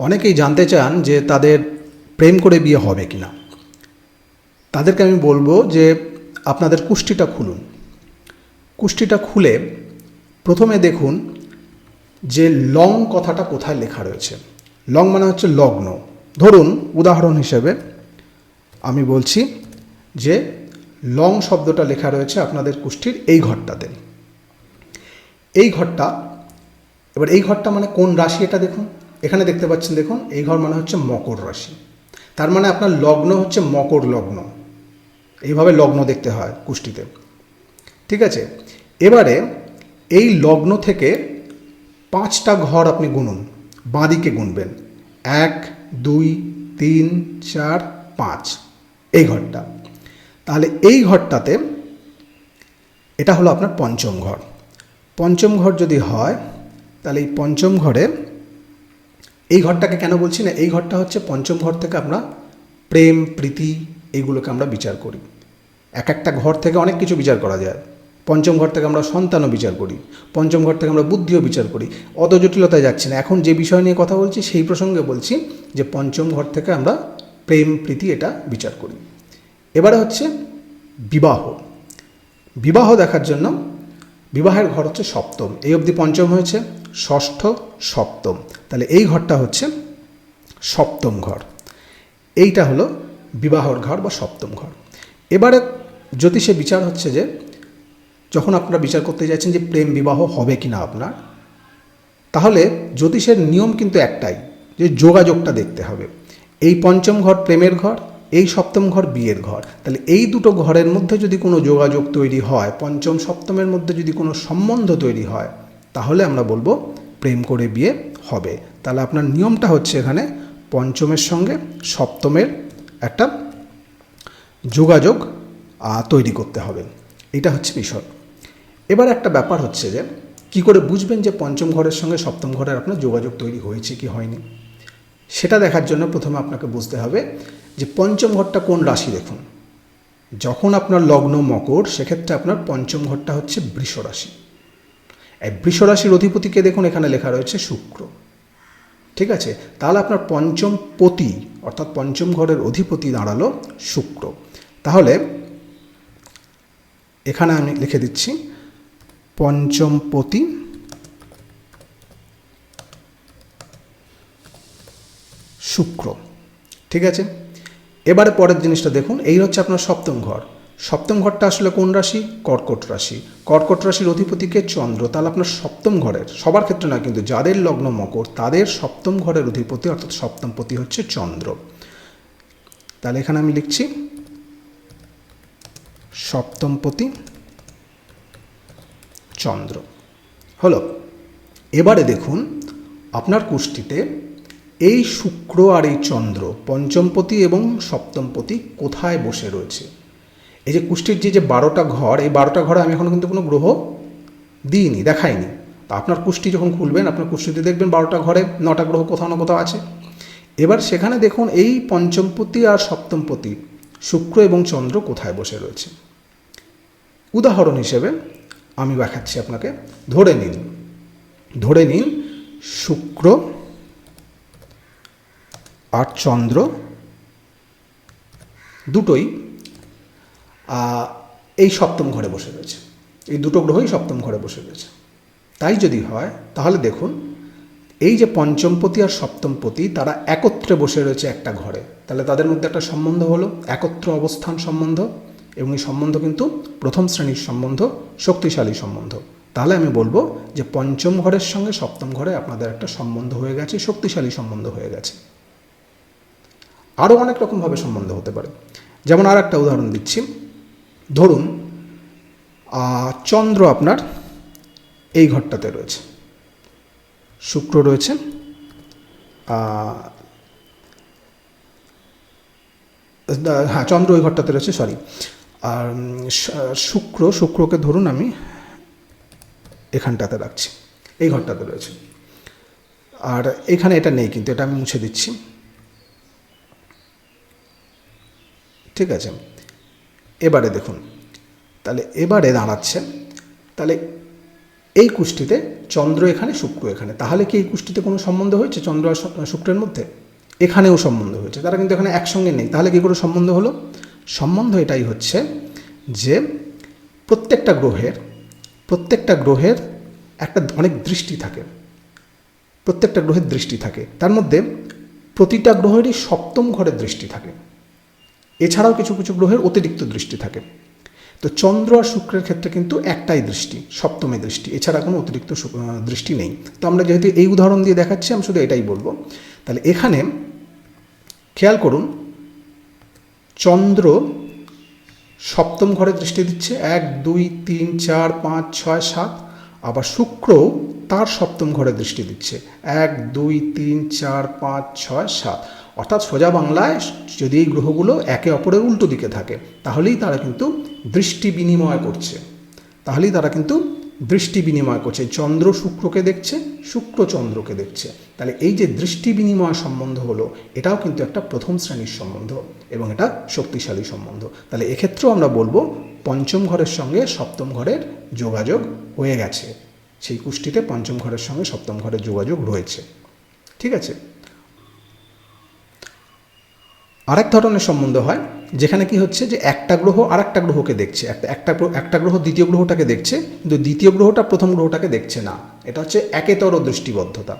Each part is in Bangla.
অনেকেই জানতে চান যে তাদের প্রেম করে বিয়ে হবে কি না তাদেরকে আমি বলব যে আপনাদের কুষ্টিটা খুলুন। কুষ্টিটা খুলে প্রথমে দেখুন যে লং কথাটা কোথায় লেখা রয়েছে। লং মানে হচ্ছে লগ্ন। ধরুন উদাহরণ হিসেবে আমি বলছি যে লং শব্দটা লেখা রয়েছে আপনাদের কুষ্টির এই ঘরটাতে। এই ঘরটা, এবার এই ঘরটা মানে কোন রাশি এটা দেখুন। এখানে দেখতে পাচ্ছেন, দেখুন, এই ঘর মানে হচ্ছে মকর রাশি। তার মানে আপনার লগ্ন হচ্ছে মকর লগ্ন। এইভাবে লগ্ন দেখতে হয় কুষ্টিতে। ঠিক আছে? এবারে এই লগ্ন থেকে পাঁচটা ঘর আপনি গুনুন। বাঁদিকে গুনবেন। এক, দুই, তিন, চার, পাঁচ। এই ঘরটা। তাহলে এই ঘরটাতে এটা হলো আপনার পঞ্চম ঘর। পঞ্চম ঘর যদি হয়, তাহলে এই পঞ্চম ঘরে এই ঘরটাকে কেন বলছি না? এই ঘরটা হচ্ছে পঞ্চম ঘর থেকে আমরা প্রেম, প্রীতি এইগুলোকে আমরা বিচার করি। এক একটা ঘর থেকে অনেক কিছু বিচার করা যায়। পঞ্চম ঘর থেকে আমরা সন্তানও বিচার করি। পঞ্চম ঘর থেকে আমরা বুদ্ধিও বিচার করি। অত জটিলতায় যাচ্ছি না। এখন যে বিষয় নিয়ে কথা বলছি, সেই প্রসঙ্গে বলছি যে পঞ্চম ঘর থেকে আমরা প্রেম, প্রীতি এটা বিচার করি। এবারে হচ্ছে বিবাহ। বিবাহ দেখার জন্য বিবাহের ঘর হচ্ছে সপ্তম। এই অবধি পঞ্চম হয়েছে। ষষ্ঠ সপ্তম। তাহলে এই ঘরটা হচ্ছে সপ্তম ঘর। এইটা হলো বিবাহর ঘর বা সপ্তম ঘর। এবারে জ্যোতিষে বিচার হচ্ছে যে, যখন আপনারা বিচার করতে যাচ্ছেন যে প্রেম বিবাহ হবে কি না আপনার, তাহলে জ্যোতিষের নিয়ম কিন্তু একটাই, যে যোগাযোগটা দেখতে হবে। এই পঞ্চম ঘর প্রেমের ঘর, এই সপ্তম ঘর বিয়ের ঘর। তাহলে এই দুটো ঘরের মধ্যে যদি কোনো যোগাযোগ তৈরি হয়, পঞ্চম সপ্তমের মধ্যে যদি কোনো সম্বন্ধ তৈরি হয় তাহলে আমরা বলব প্রেম করে বিয়ে হবে। তাহলে আপনার নিয়মটা হচ্ছে এখানে পঞ্চমের সঙ্গে সপ্তমের একটা যোগাযোগ তৈরি করতে হবে। এটা হচ্ছে বিষয়। এবার একটা ব্যাপার হচ্ছে যে, কি করে বুঝবেন যে পঞ্চম ঘরের সঙ্গে সপ্তম ঘরের আপনার যোগাযোগ তৈরি হয়েছে কি হয়নি? সেটা দেখার জন্য প্রথমে আপনাকে বুঝতে হবে যে পঞ্চম ঘরটা কোন রাশি দেখুন। যখন আপনার লগ্ন মকর, সেক্ষেত্রে আপনার পঞ্চম ঘরটা হচ্ছে বৃষ রাশি। এই বৃষ রাশির অধিপতিকে দেখুন, এখানে লেখা রয়েছে শুক্র। ঠিক আছে? তাহলে আপনার পঞ্চম পতি, অর্থাৎ পঞ্চম ঘরের অধিপতি দাঁড়াল শুক্র। তাহলে, এখানে আমি লিখে দিচ্ছি, পঞ্চম পতি, শুক্র। ঠিক আছে? এবারে পরের জিনিসটা দেখুন, এই হচ্ছে আপনার সপ্তম ঘর। সপ্তম ঘরটা আসলে কোন রাশি? কর্কট রাশি। কর্কট রাশির অধিপতিকে চন্দ্র, তাহলে আপনার সপ্তম ঘরের, সবার ক্ষেত্রে না, কিন্তু যাদের লগ্ন মকর, তাদের সপ্তম ঘরের অধিপতি অর্থাৎ সপ্তম পতি হচ্ছে চন্দ্র। তাহলে এখানে আমি লিখছি, সপ্তমপতি চন্দ্র। হলো, এবারে দেখুন, আপনার কুষ্টিতে এই শুক্র আর এই চন্দ্র পঞ্চমপতি এবং সপ্তমপতি কোথায় বসে রয়েছে? এই যে কুষ্টির যে যে বারোটা ঘর, এই বারোটা ঘরে আমি এখনও কিন্তু কোনো গ্রহ দিইনি, দেখাইনি। তা আপনার কুষ্টি যখন খুলবেন, আপনার কুষ্টিতে দেখবেন বারোটা ঘরে নটা গ্রহ কোথাও না কোথাও আছে। এবার সেখানে দেখুন এই পঞ্চমপতি আর সপ্তমপতি, শুক্র এবং চন্দ্র কোথায় বসে রয়েছে। উদাহরণ হিসেবে আমি দেখাচ্ছি আপনাকে, ধরে নিন ধরে নিন শুক্র আর চন্দ্র দুটোই এই সপ্তম ঘরে বসে রয়েছে। এই দুটো গ্রহই সপ্তম ঘরে বসে রয়েছে। তাই যদি হয়, তাহলে দেখুন, এই যে পঞ্চমপতি আর সপ্তমপতি, তারা একত্রে বসে রয়েছে একটা ঘরে। তাহলে তাদের মধ্যে একটা সম্বন্ধ হলো, একত্র অবস্থান সম্বন্ধ, এবং এই সম্বন্ধ কিন্তু প্রথম শ্রেণির সম্বন্ধ, শক্তিশালী সম্বন্ধ। তাহলে আমি বলব যে পঞ্চম ঘরের সঙ্গে সপ্তম ঘরে আপনাদের একটা সম্বন্ধ হয়ে গেছে, শক্তিশালী সম্বন্ধ হয়ে গেছে। আরও অনেক রকমভাবে সম্বন্ধ হতে পারে। যেমন আর একটা উদাহরণ দিচ্ছি। ধরুন চন্দ্র আপনার এই ঘরটাতে রয়েছে। শুক্র রয়েছে হ্যাঁ চন্দ্র ওই ঘরটাতে রয়েছে সরি আর শুক্র, শুক্রকে ধরুন আমি এখানটাতে রাখছি, এই ঘরটাতে রয়েছে। আর এখানে এটা নেই কিন্তু, এটা আমি মুছে দিচ্ছি। ঠিক আছে? এবারে দেখুন। তাহলে এবারে দাঁড়াচ্ছে। তাহলে এই কুষ্টিতে চন্দ্র এখানে, শুক্র এখানে। তাহলে কি এই কুষ্টিতে কোনো সম্বন্ধ হয়েছে চন্দ্র আর শুক্রের মধ্যে? এখানেও সম্বন্ধ হয়েছে। তারা কিন্তু এখানে একসঙ্গে নেই। তাহলে কী করে সম্বন্ধ হলো? সম্বন্ধ এটাই হচ্ছে যে প্রত্যেকটা গ্রহের প্রত্যেকটা গ্রহের একটা অনেক দৃষ্টি থাকে। প্রত্যেকটা গ্রহের দৃষ্টি থাকে। তার মধ্যে প্রতিটা গ্রহেরই সপ্তম ঘরের দৃষ্টি থাকে। এছাড়াও কিছু কিছু গ্রহের অতিরিক্ত দৃষ্টি থাকে। তো চন্দ্র আর শুক্রের ক্ষেত্রে কিন্তু একটাই দৃষ্টি, সপ্তমে দৃষ্টি। এছাড়া কোনো অতিরিক্ত দৃষ্টি নেই। তো আমরা যেহেতু এই উদাহরণ দিয়ে দেখাচ্ছি, আমি শুধু এটাই বলব। তাহলে এখানে খেয়াল করুন, চন্দ্র সপ্তম ঘরে দৃষ্টি দিচ্ছে, এক, দুই, তিন, চার, পাঁচ, ছয়, সাত। আবার শুক্র তার সপ্তম ঘরে দৃষ্টি দিচ্ছে, এক, দুই, তিন, চার, পাঁচ, ছয়, সাত। অর্থাৎ সোজা বাংলায় যদি এই গ্রহগুলো একে অপরের উল্টো দিকে থাকে, তাহলেই তারা কিন্তু দৃষ্টি বিনিময় করছে। তাহলেই তারা কিন্তু দৃষ্টি বিনিময় করছে। চন্দ্র শুক্রকে দেখছে, শুক্র চন্দ্রকে দেখছে। তাহলে এই যে দৃষ্টি বিনিময় সম্বন্ধ হলো, এটাও কিন্তু একটা প্রথম শ্রেণির সম্বন্ধ এবং এটা শক্তিশালী সম্বন্ধ। তাহলে এক্ষেত্রেও আমরা বলব, পঞ্চম ঘরের সঙ্গে সপ্তম ঘরের যোগাযোগ হয়ে গেছে। সেই কুষ্টিতে পঞ্চম ঘরের সঙ্গে সপ্তম ঘরের যোগাযোগ রয়েছে। ঠিক আছে? আরেক ধরনের সম্বন্ধ হয়, যেখানে কি হচ্ছে যে একটা গ্রহ আর একটা গ্রহকে দেখছে। একটা একটা একটা গ্রহ দ্বিতীয় গ্রহটাকে দেখছে, কিন্তু দ্বিতীয় গ্রহটা প্রথম গ্রহটাকে দেখছে না। এটা হচ্ছে একেতর দৃষ্টিবদ্ধতা।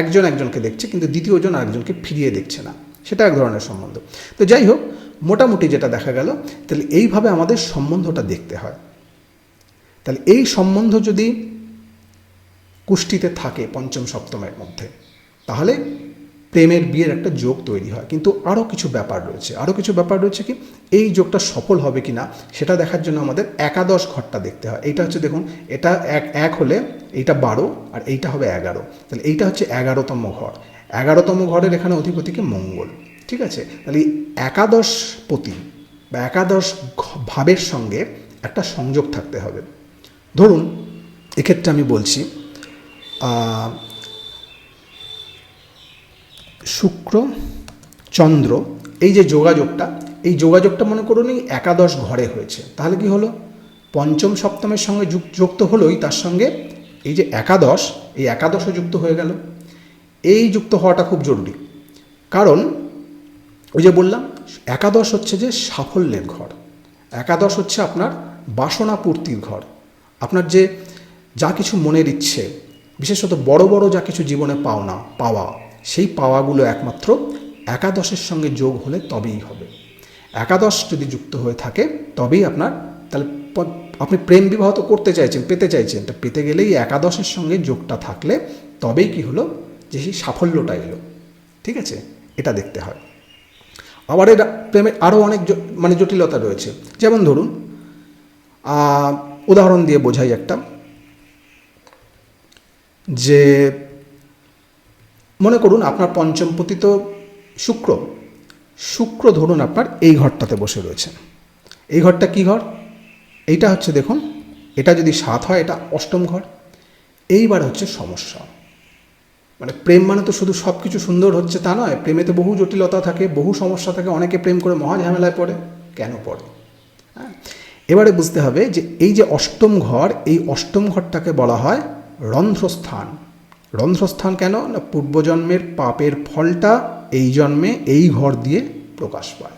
একজন একজনকে দেখছে, কিন্তু দ্বিতীয়জন আরেকজনকে ফিরিয়ে দেখছে না। সেটা এক ধরনের সম্বন্ধ। তো যাই হোক, মোটামুটি যেটা দেখা গেল, তাহলে এইভাবে আমাদের সম্বন্ধটা দেখতে হয়। তাহলে এই সম্বন্ধ যদি কুষ্টিতে থাকে পঞ্চম সপ্তমের মধ্যে, তাহলে প্রেমের বিয়ের একটা যোগ তৈরি হয়। কিন্তু আরও কিছু ব্যাপার রয়েছে। আরও কিছু ব্যাপার রয়েছে কি, এই যোগটা সফল হবে কি না সেটা দেখার জন্য আমাদের একাদশ ঘরটা দেখতে হয়। এইটা হচ্ছে দেখুন, এটা এক এক হলে এইটা বারো আর এইটা হবে এগারো। তাহলে এইটা হচ্ছে এগারোতম ঘর। এগারোতম ঘরের এখানে অধিপতিকে মঙ্গল। ঠিক আছে? তাহলে একাদশ পতি বা একাদশ ভাবের সঙ্গে একটা সংযোগ থাকতে হবে। ধরুন, এক্ষেত্রে আমি বলছি শুক্র, চন্দ্র, এই যে যোগাযোগটা, এই যোগাযোগটা মনে করুন এই একাদশ ঘরে হয়েছে। তাহলে কি হলো? পঞ্চম, সপ্তমের সঙ্গে যুক- যুক্ত হলোই তার সঙ্গে এই যে একাদশ, এই একাদশও যুক্ত হয়ে গেল। এই যুক্ত হওয়াটা খুব জরুরি। কারণ, ওই যে বললাম, একাদশ হচ্ছে যে সাফল্যের ঘর। একাদশ হচ্ছে আপনার বাসনা পূর্তির ঘর। আপনার যে যা কিছু মনের ইচ্ছে, বিশেষত বড় বড় যা কিছু জীবনে পাওনা, পাওয়া সেই পাওয়াগুলো একমাত্র একাদশের সঙ্গে যোগ হলে তবেই হবে। একাদশ যদি যুক্ত হয়ে থাকে, তবেই আপনার, তাহলে আপনি প্রেম বিবাহ তো করতে চাইছেন, পেতে চাইছেন, তা পেতে গেলেই একাদশের সঙ্গে যোগটা থাকলে তবেই কি হলো? যে সেই সাফল্যটা এলো। ঠিক আছে? এটা দেখতে হয়। আবার এর প্রেমে আরও অনেক মানে জটিলতা রয়েছে। যেমন ধরুন উদাহরণ দিয়ে বোঝাই একটা। যে মনে করুন আপনার পঞ্চমপতি তো শুক্র। শুক্র ধরুন আপনার এই ঘরটাতে বসে রয়েছে এই ঘরটা কি ঘর? এইটা হচ্ছে দেখুন, এটা যদি সাত হয়, এটা অষ্টম ঘর। এইবার হচ্ছে সমস্যা। মানে প্রেম মানে তো শুধু সব কিছু সুন্দর হচ্ছে তা নয় প্রেমেতে বহু জটিলতা থাকে, বহু সমস্যা থাকে, অনেকে প্রেম করে মহা ঝামেলায় পড়ে। কেন পড়ে? হ্যাঁ? এবারে বুঝতে হবে যে এই যে অষ্টম ঘর, এই অষ্টম ঘরটাকে বলা হয় রন্ধ্রস্থান। রন্ধ্রস্থান কেন না পূর্বজন্মের পাপের ফলটা এই জন্মে এই ঘর দিয়ে প্রকাশ পায়।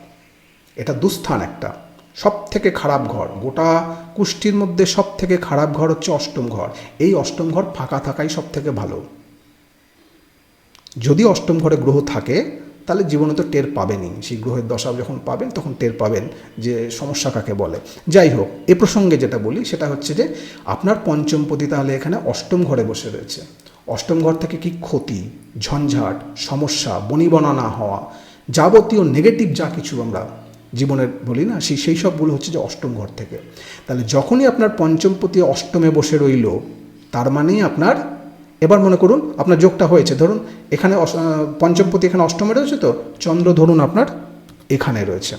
এটা দুস্থান একটা। সব থেকে খারাপ ঘর, গোটা কুষ্টির মধ্যে সব থেকে খারাপ ঘর হচ্ছে অষ্টম ঘর। এই অষ্টম ঘর ফাঁকা থাকাই সব থেকে ভালো। যদি অষ্টম ঘরে গ্রহ থাকে, তাহলে জীবনে তো টের পাবেনই। সেই গ্রহের দশা যখন পাবেন, তখন টের পাবেন যে সমস্যা কাকে বলে। যাই হোক, এ প্রসঙ্গে যেটা বলি, সেটা হচ্ছে যে আপনার পঞ্চমপতি তাহলে এখানে অষ্টম ঘরে বসে রয়েছে। অষ্টম ঘর থেকে কি ক্ষতি, ঝঞ্ঝাট, সমস্যা বনিবনা না হওয়া, যাবতীয় নেগেটিভ যা কিছু আমরা জীবনের বলি না, সেই সেই সবগুলো হচ্ছে যে অষ্টম ঘর থেকে। তাহলে যখনই আপনার পঞ্চমপতি অষ্টমে বসে রইল, তার মানেই আপনার, এবার মনে করুন আপনার যোগটা হয়েছে। ধরুন এখানে পঞ্চমপতি এখানে অষ্টমে রয়েছে তো, চন্দ্র ধরুন আপনার এখানে রয়েছে।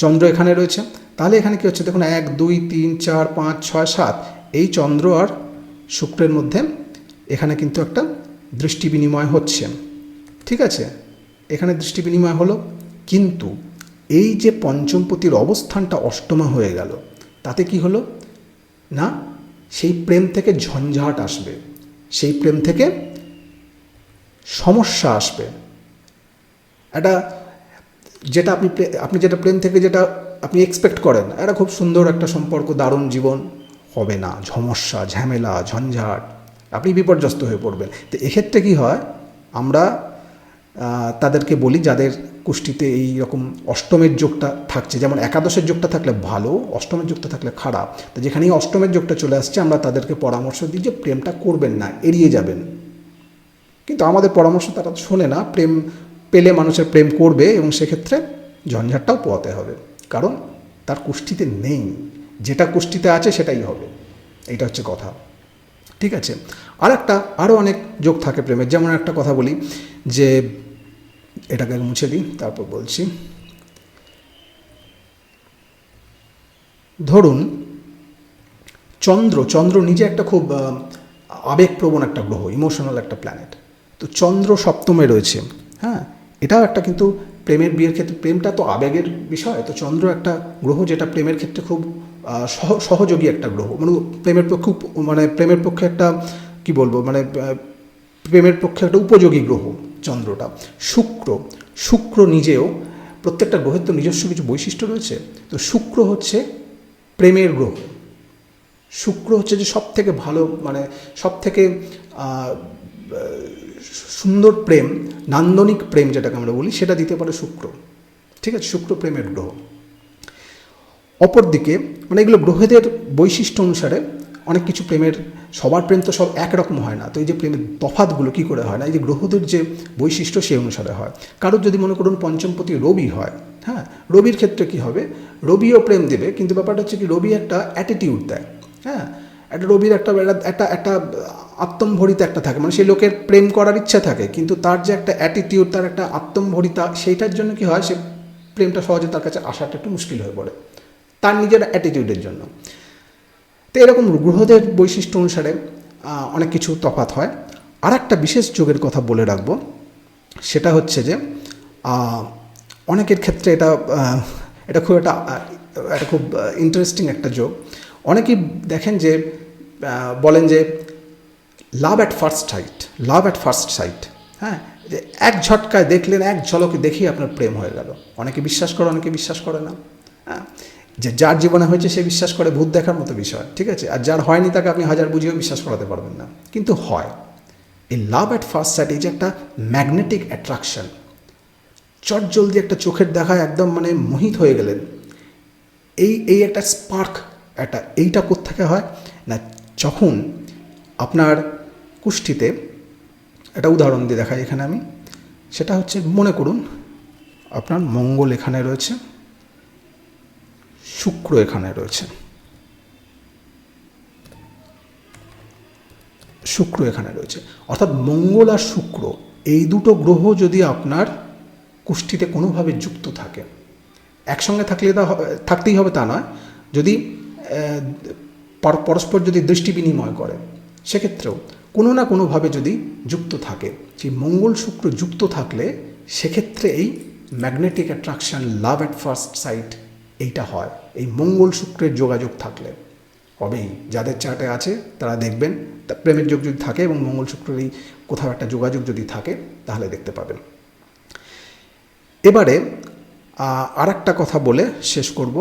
চন্দ্র এখানে রয়েছে, তাহলে এখানে কি হচ্ছে? দেখুন এক, দুই, তিন, চার, পাঁচ, ছয়, সাত, এই চন্দ্র আর শুক্রের মধ্যে এখানে কিন্তু একটা দৃষ্টি বিনিময় হচ্ছে। ঠিক আছে? এখানে দৃষ্টি বিনিময় হলো, কিন্তু এই যে পঞ্চমপতির অবস্থানটা অষ্টমা হয়ে গেল, তাতে কি হলো? না, সেই প্রেম থেকে ঝঞ্ঝাট আসবে। সেই প্রেম থেকে সমস্যা আসবে। একটা যেটা আপনি আপনি যেটা প্রেম থেকে যেটা আপনি এক্সপেক্ট করেন, একটা খুব সুন্দর একটা সম্পর্ক, দারুণ জীবন হবে না। সমস্যা ঝামেলা, ঝঞ্ঝাট আপনি বিপর্যস্ত হয়ে পড়বেন। তো এক্ষেত্রে কি হয়, আমরা তাদেরকে বলি যাদের কুষ্টিতে এই রকম অষ্টমের যোগটা থাকছে। যেমন একাদশের যোগটা থাকলে ভালো, অষ্টমের যোগটা থাকলে খারাপ। তো যেখানেই অষ্টমের যোগটা চলে আসছে, আমরা তাদেরকে পরামর্শ দিই যে প্রেমটা করবেন না, এড়িয়ে যাবেন। কিন্তু আমাদের পরামর্শ তারা শোনে না, প্রেম পেলে মানুষের প্রেম করবে এবং সেক্ষেত্রে ঝঞ্ঝাটটাও পোয়াতে হবে। কারণ তার কুষ্টিতে নেই, যেটা কুষ্টিতে আছে সেটাই হবে। এটা হচ্ছে কথা। ঠিক আছে? আর একটা আরও অনেক যোগ থাকে প্রেমের। যেমন একটা কথা বলি যে, এটাকে মুছে দিই, তারপর বলছি। ধরুন, চন্দ্র চন্দ্র নিজে একটা খুব আবেগপ্রবণ একটা গ্রহ ইমোশনাল একটা প্ল্যানেট তো চন্দ্র সপ্তমে রয়েছে হ্যাঁ? এটাও একটা কিন্তু প্রেমের বিয়ের ক্ষেত্রে, প্রেমটা তো আবেগের বিষয়। তো চন্দ্র একটা গ্রহ যেটা প্রেমের ক্ষেত্রে খুব সহযোগী একটা গ্রহ। মানে প্রেমের পক্ষে মানে প্রেমের পক্ষে একটা, কি বলব মানে প্রেমের পক্ষে একটা উপযোগী গ্রহ চন্দ্রটা। শুক্র শুক্র নিজেও প্রত্যেকটা গ্রহের তো নিজস্ব কিছু বৈশিষ্ট্য রয়েছে। তো শুক্র হচ্ছে প্রেমের গ্রহ। শুক্র হচ্ছে যে সব থেকে ভালো মানে সব থেকে সুন্দর প্রেম, নান্দনিক প্রেম যেটাকে আমরা বলি, সেটা দিতে পারে শুক্র। ঠিক আছে? শুক্র প্রেমের গ্রহ। অপরদিকে মানে এগুলো গ্রহেদের বৈশিষ্ট্য অনুসারে অনেক কিছু প্রেমের সবার প্রেম তো সব একরকম হয় না। তো এই যে প্রেমের তফাতগুলো কী করে হয় না? এই যে গ্রহদের যে বৈশিষ্ট্য সেই অনুসারে হয়। কারোর যদি মনে করুন পঞ্চমপতি রবি হয় হ্যাঁ রবির ক্ষেত্রে কি হবে? রবিও প্রেম দেবে, কিন্তু ব্যাপারটা হচ্ছে কি, রবি একটা অ্যাটিটিউড দেয় হ্যাঁ একটা রবির একটা একটা- একটা একটা আত্মম্ভরিতা একটা থাকে। মানে সেই লোকের প্রেম করার ইচ্ছা থাকে, কিন্তু তার যে একটা অ্যাটিটিউড তার একটা আত্মম্ভরিতা, সেইটার জন্য কি হয়? সে প্রেমটা সহজে তার কাছে আসাটা একটু মুশকিল হয়ে পড়ে। তার নিজের অ্যাটিটিউডের জন্য। তো এরকম গ্রহদের বৈশিষ্ট্য অনুসারে অনেক কিছু তফাৎ হয়। আর একটা বিশেষ যোগের কথা বলে রাখব, সেটা হচ্ছে যে অনেকের ক্ষেত্রে এটা এটা খুব একটা একটা খুব ইন্টারেস্টিং একটা যোগ। অনেকেই দেখেন যে বলেন যে love at first sight love at first sight হ্যাঁ? যে এক ঝটকায় দেখলেন, এক ঝলকে দেখেই আপনার প্রেম হয়ে গেল। অনেকে বিশ্বাস করে, অনেকে বিশ্বাস করে না। হ্যাঁ? যে যার জীবনে হয়েছে সে বিশ্বাস করে ভূত দেখার মতো বিষয়, ঠিক আছে? আর যার হয়নি তাকে আপনি হাজার বুঝিয়েও বিশ্বাস করাতে পারবেন না। কিন্তু হয়। এই লাভ অ্যাট ফার্স্ট সাইট এই যে একটা ম্যাগনেটিক অ্যাট্রাকশন চট জলদি একটা চোখের দেখায় একদম মানে মোহিত হয়ে গেলেন। এই এই একটা স্পার্ক একটা এইটা কোত্থেকে হয়? না, যখন আপনার কুষ্ঠিতে একটা উদাহরণ দিয়ে দেখাই এখানে আমি। সেটা হচ্ছে, মনে করুন, আপনার মঙ্গল এখানে রয়েছে। শুক্র এখানে রয়েছে। শুক্র এখানে রয়েছে। অর্থাৎ মঙ্গল আর শুক্র, এই দুটো গ্রহ যদি আপনার কুষ্ঠিতে কোনোভাবে যুক্ত থাকে, একসঙ্গে থাকলে তা থাকতেই হবে তা নয়। যদি পরস্পর যদি দৃষ্টি বিনিময় করে, সেক্ষেত্রেও কোনো না কোনোভাবে যদি যুক্ত থাকে সেই মঙ্গল শুক্র যুক্ত থাকলে, সেক্ষেত্রে এই magnetic attraction, love at first sight এইটা হয়। এই মঙ্গল শুক্রের যোগাযোগ থাকলে হবেই যাদের চার্টে আছে, তারা দেখবেন প্রেমের যোগ যদি থাকে এবং মঙ্গল শুক্রের এই কোথাও একটা যোগাযোগ যদি থাকে, তাহলে দেখতে পাবেন। এবারে আর একটা কথা বলে শেষ করব।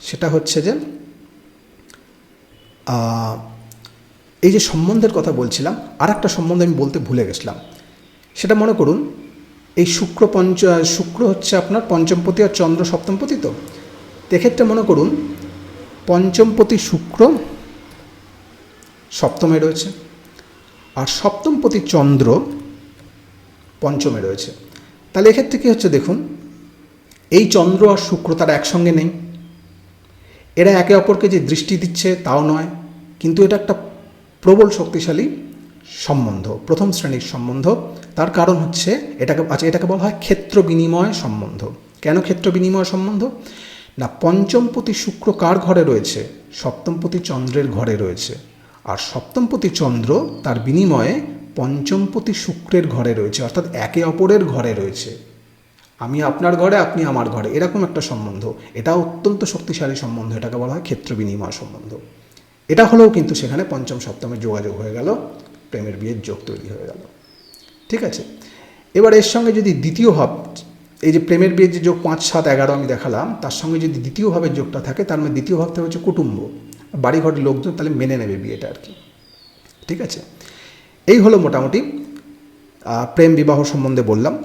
সেটা হচ্ছে যে এই যে সম্বন্ধের কথা বলছিলাম আর একটা সম্বন্ধে আমি বলতে ভুলে গেছিলাম। সেটা মনে করুন, এই শুক্র পঞ্চ, শুক্র হচ্ছে আপনার পঞ্চমপতি আর চন্দ্র সপ্তমপতি তো? এক্ষেত্রে মনে করুন, পঞ্চমপতি শুক্র সপ্তমে রয়েছে আর সপ্তমপতি চন্দ্র পঞ্চমে রয়েছে। তাহলে এক্ষেত্রে কী হচ্ছে দেখুন, এই চন্দ্র আর শুক্র তারা একসঙ্গে নেই। এরা একে অপরকে যে দৃষ্টি দিচ্ছে তাও নয়, কিন্তু এটা একটা প্রবল শক্তিশালী সম্বন্ধ, প্রথম শ্রেণির সম্বন্ধ। তার কারণ হচ্ছে এটাকে আচ্ছা এটাকে বলা হয় ক্ষেত্র বিনিময় সম্বন্ধ। কেন ক্ষেত্র বিনিময় সম্বন্ধ? না, পঞ্চমপতি শুক্র কার ঘরে রয়েছে? সপ্তমপতি চন্দ্রের ঘরে রয়েছে। আর সপ্তমপতি চন্দ্র তার বিনিময়ে পঞ্চমপতি শুক্রের ঘরে রয়েছে, অর্থাৎ একে অপরের ঘরে রয়েছে। আমি আপনার ঘরে, আপনি আমার ঘরে, এরকম একটা সম্বন্ধ। এটা অত্যন্ত শক্তিশালী সম্বন্ধ, এটাকে বলা হয় ক্ষেত্র বিনিময় সম্বন্ধ। এটা হলেও কিন্তু সেখানে পঞ্চম সপ্তমের যোগাযোগ হয়ে গেল, প্রেমের বিয়ের যোগ তৈরি হয়ে গেল। ঠিক আছে? এবার এর সঙ্গে যদি দ্বিতীয় ভাব এই যে প্রেমের বিয়ের যে যোগ পাঁচ, সাত, এগারো আমি দেখালাম, তার সঙ্গে যদি দ্বিতীয় ভাবের যোগটা থাকে, তার মধ্যে দ্বিতীয় ভাবটা হচ্ছে কুটুম্ব। বাড়িঘরের লোকজন তাহলে মেনে নেবে বিয়েটা আর কি। ঠিক আছে? এই হলো মোটামুটি প্রেম বিবাহ সম্বন্ধে বললাম।